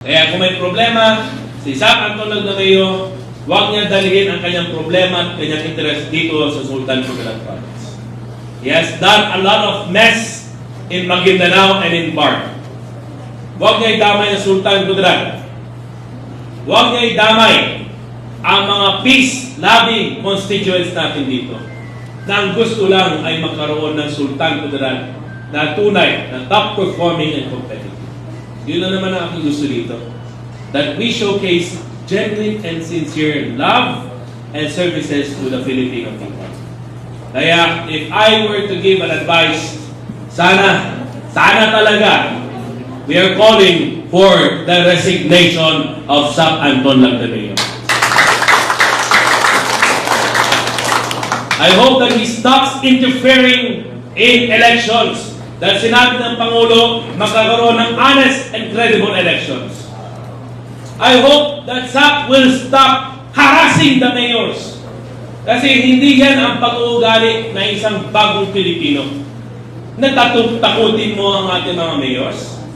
Kaya kung may problema, si Isaac Anton Lagdameo, huwag niya dalhin ang kanyang problema at kanyang interest dito sa Sultan Kudarat Province. He has done a lot of mess in Maguindanao and in Bar. Huwag niya idamay ang Sultan Kudarat. Huwag niya idamay ang mga peace-loving constituents natin dito na ang gusto lang ay magkaroon ng Sultan Kudarat na tunay, na top-performing and competitive. Yun lang naman ang aking gusto dito. That we showcase genuine and sincere love and services to the Filipino people. Kaya, if I were to give an advice, sana, sana talaga, we are calling for the resignation of Sap Anton Lagdameo. I hope that he stops interfering in elections. Dahil sinabi ng Pangulo, magkakaroon ng honest and credible elections. I hope that SAP will stop harassing the mayors. Kasi hindi yan ang pag-uugali ng isang bagong Pilipino. Natatakutin mo ang ating mga mayors.